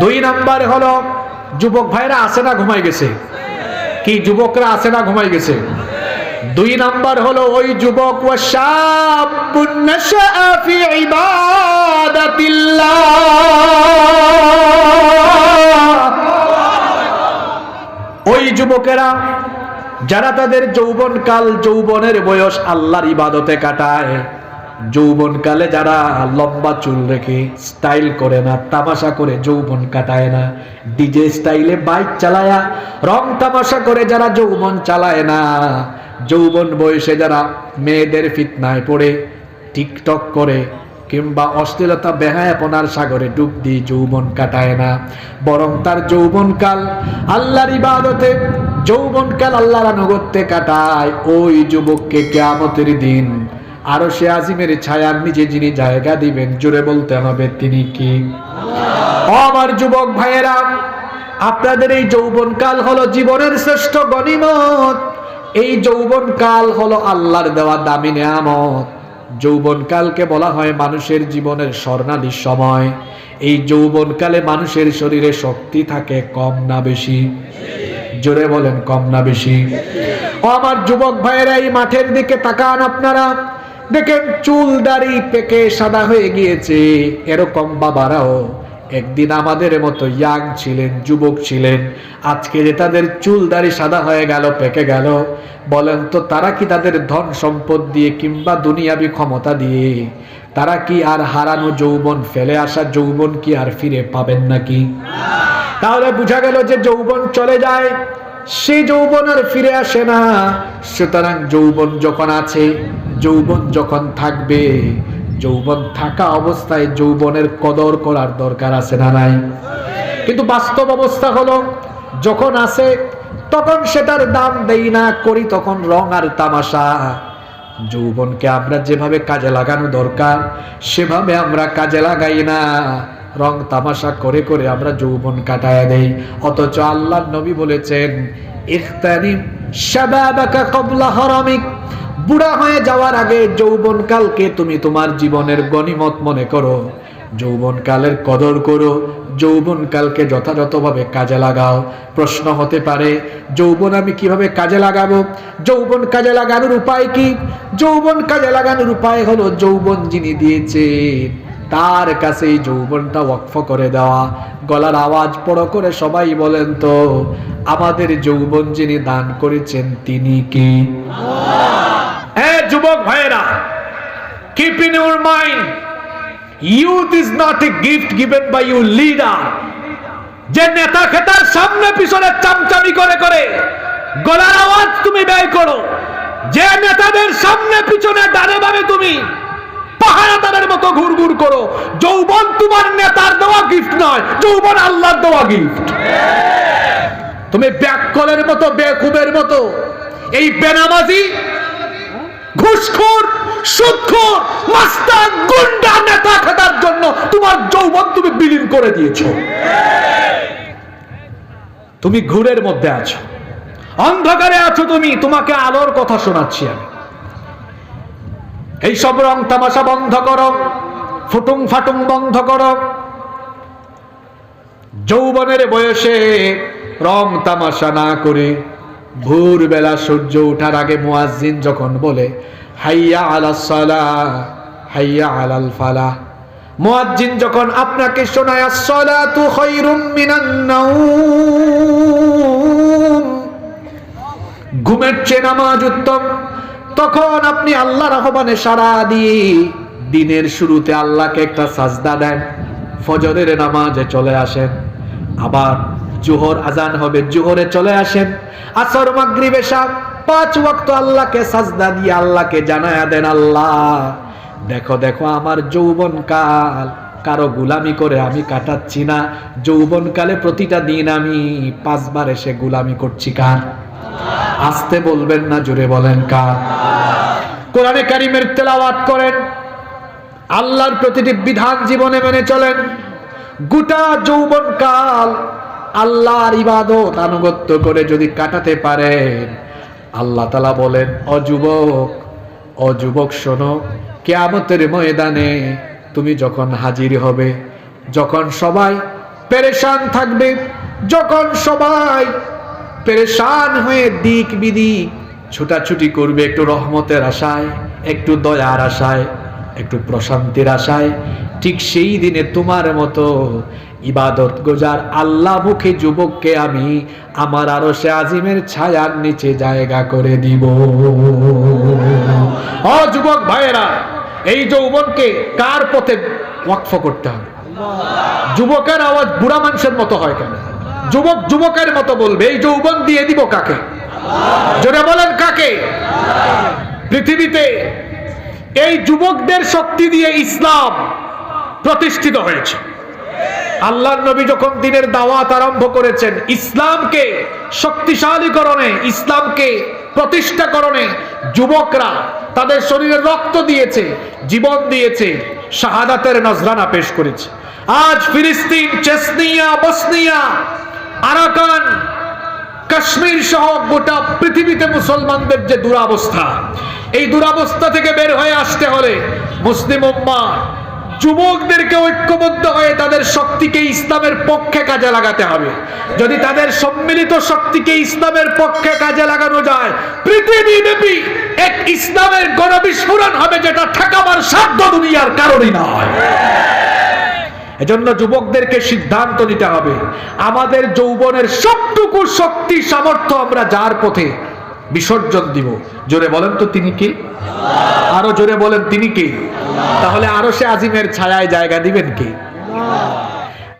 দুই নাম্বার হলো, যুবক ভাইরা আসে না ঘুমাই গেছে। কি যুবকরা আসে না ঘুমাই গেছে? দুই নাম্বার হলো, ওই যুবক ও ওই যুবকেরা, যারা তাদের যৌবনকাল, যৌবনের বয়স আল্লাহর ইবাদতে কাটায় যৌবনকালে যারা লম্বা চুল রেখে স্টাইল করে না, তামাশা করে যৌবন কাটায় না ডিজে স্টাইলে বাইক চালায়া, রং তামাশা করে যারা যৌবন চালায় না, যৌবন বয়সে যারা মেয়েদের ফিতনায় পড়ে, টিকটক করে কিংবা অশ্লীলতা বেহায়াপনার সাগরে ডুব দিয়ে যৌবন কাটায় না, বরং তার যৌবনকাল আল্লাহর ইবাদতে, যৌবনকাল আল্লাহর আনুগত্যে কাটায়, ওই যুবককে কেয়ামতের দিন আরও সে আজিমের ছায়ার নিচে যিনি জায়গা দিবেন, জোরে বলতে হবে, তিনি কি? আমার যুবক ভাইয়েরা, আপনাদের এই যৌবনকাল হলো জীবনের শ্রেষ্ঠ গণিমত। এই যৌবনকাল হলো আল্লাহর দেওয়া দামি নেয়ামত। যৌবনকালকে বলা হয় মানুষের জীবনের স্বর্ণালী সময়। এই যৌবনকালে মানুষের শরীরে শক্তি থাকে, কম না বেশি। জোরে বলেন, কম না বেশি। আমার যুবক ভাইয়েরা, এই মাঠের দিকে তাকান আপনারা। দেখেন চুল, দাড়ি পেকে সাদা হয়ে গিয়েছে। এরকম বাবারাও একদিন আমাদের মতো ইয়াং ছিলেন, যুবক ছিলেন। আজকে যে তাদের চুল, দাড়ি সাদা হয়ে গেল, পেকে গেল, বলেন তো তারা কি তাদের ধন সম্পদ দিয়ে কিংবা দুনিয়াবি ক্ষমতা দিয়ে, তারা কি আর হারানো যৌবন, ফেলে আসা যৌবন কি আর ফিরে পাবেন নাকি? তাহলে বোঝা গেল যে যৌবন চলে যায়, সে যৌবন আর ফিরে আসে না। সুতরাং যৌবন যখন আছে যৌবন যখন থাকবে, যৌবন থাকা অবস্থায় যৌবনের কদর করার দরকার আছে না নাই? কিন্তু বাস্তব অবস্থা হলো, যখন আসে, তখন সেটার দাম দেই না করি, তখন রং আর তামাশা। যৌবনকে আমরা যেভাবে কাজে লাগানো দরকার, সেভাবে আমরা কাজে লাগাই না। রং তামাশা করে করে আমরা যৌবন কাটায় দেই। অথচ আল্লাহ নবী বলেছেন ইখতানিম বুড়া হয়ে যাওয়ার আগে যৌবনকালকে তুমি তোমার জীবনের গনিমত মনে করো। যৌবনকালের কদর করো। যৌবনকালকে যথাযথভাবে কাজে লাগাও। প্রশ্ন হতে পারে, যৌবন আমি কীভাবে কাজে লাগাবো? যৌবন কাজে লাগানোর উপায় কি? যৌবন কাজে লাগানোর উপায় হলো যৌবন যিনি দিয়েছে তার কাছে এই যৌবনটা ওয়াকফ করে দেওয়া। গলার আওয়াজ বড় করে সবাই বলেন তো, আমাদের যৌবন যিনি দান করেছেন তিনি কি? হ্যাঁ যুবক ভাইয়েরা keep in your mind youth is not a gift given by you leader যে নেতা খেতার সামনে পিছনে চামচামি করে করে গলার আওয়াজ তুমি ব্যয় করো, যে নেতাদের সামনে পিছনে ডানে বামে তুমি মতো ঘুরঘুর করো, যৌবন তোমার নেতার দেওয়া গিফট নয়, যৌবন আল্লাহর দেওয়া গিফট তুমি ব্যাককলের মতো, বেকুবের মতো, এই বেনামাজি, ঘুষখোর মাস্টার গুন্ডা নেতা জন্য তোমার যৌবন তুমি বিলীন করে দিয়েছ। তুমি ঘুরের মধ্যে আছো, অন্ধকারে আছো তুমি, তোমাকে আলোর কথা শোনাচ্ছি আমি। এই সব রং তামাশা বন্ধ করো। ফুটুং ফাটুং বন্ধ করো। যৌবনের বয়সে রং তামাশা না করে ভোরবেলা সূর্য ওঠার আগে মুয়াজ্জিন যখন বলে, হাইয়া আলা সালা, হাইয়া আলাল ফালাহ মুয়াজ্জিন যখন আপনাকে শোনায়, আসসালাতু খায়রুম মিনান নাওম ঘুমের চেয়ে নামাজ উত্তম। তখন আপনি আল্লাহর আহ্বানে সাড়া দিয়ে দিনের শুরুতে আল্লাহকে একটা সাজদা দেন, ফজরের নামাজে চলে আসেন, আবার জোহর আজান হবে, জোহরে চলে আসেন, আসর, মাগরিব, এশা, পাঁচ ওয়াক্ত আল্লাহকে সাজদা দিয়ে আল্লাহকে জানায়া দেন, আল্লাহ, দেখো দেখো আমার যৌবন কাল কারও গুলামি করে আমি কাটাচ্ছি না যৌবন কালে প্রতিটা দিন আমি পাঁচবার এসে গুলামি করছি কার? আসতে বলবেন না জুড়ে বলেন কার? কোরআনে কারিমের তেলাওয়াত করেন, আল্লাহর প্রতিটি বিধান জীবনে মেনে চলেন। গোটা যৌবন কাল আল্লাহর ইবাদত আনুগত্য করে যদি কাটাতে পারেন, আল্লাহ তালা বলেন অযুবক অযুবক শোনো, কেয়ামতের ময়দানে তুমি যখন হাজির হবে, যখন সবাই পেরেশান থাকবে, যখন সবাই পেরেশান হয়ে দিক বিদিক ছুটাছুটি করবে একটু রহমতের আশায়, একটু দয়ার আশায়, একটু প্রশান্তির আশায়। ঠিক সেই দিনে তোমার মতো ইবাদত গোজার আল্লাহ মুখে যুবককে আমি আমার আরও সে আজিমের ছায়ার নিচে জায়গা করে দিব। ও যুবক ভাইয়েরা, এই যৌবনকে কার পথে ওয়াকফ করতে হবে? যুবকের আওয়াজ বুড়া মানুষের মতো হয় কেন? যুবক যুবকের মতো বলবে, এই যৌবন দিয়ে দিব কাকে? জোরে বলেন, কাকে? পৃথিবীতে এই যুবকদের শক্তি দিয়ে ইসলাম প্রতিষ্ঠিত হয়েছে। আল্লাহর নবী যখন দিনের দাওয়াত আরম্ভ করেছেন, ইসলামকে শক্তিশালীকরণে, ইসলামকে প্রতিষ্ঠাকরণে যুবকরা তাদের শরীরে রক্ত দিয়েছে, জীবন দিয়েছে, শাহাদাতের নজরানা পেশ করেছে। আজ ফিলিস্তিন, চেসনিয়া, বসনিয়া আরাকান, কাশ্মীর সহ গোটা পৃথিবীতে মুসলমানদের যে দুরাবস্থা, এই দুরাবস্থা থেকে বের হয়ে আসতে হলে মুসলিম যুবকদেরকে ঐক্যবদ্ধ হয়ে তাদের শক্তিকে ইসলামের পক্ষে কাজে লাগাতে হবে। যদি তাদের সম্মিলিত শক্তিকে ইসলামের পক্ষে কাজে লাগানো যায়, পৃথিবীব্যাপী এক ইসলামের গণবিস্ফোরণ হবে যেটা ঠেকাবার সাধ্য দুনিয়ার কারণই নয়। এজন্য যুবকদেরকে সিদ্ধান্ত নিতে হবে। আমাদের যৌবনের সবটুকু শক্তি, সামর্থ্য আমরা যার পথে বিসর্জন দিব। জোরে বলেন তো তিনি কে? আরও জোরে বলেন তিনি কে? তাহলে আরও সে আজিমের ছায়ায় জায়গা দিবেন কি?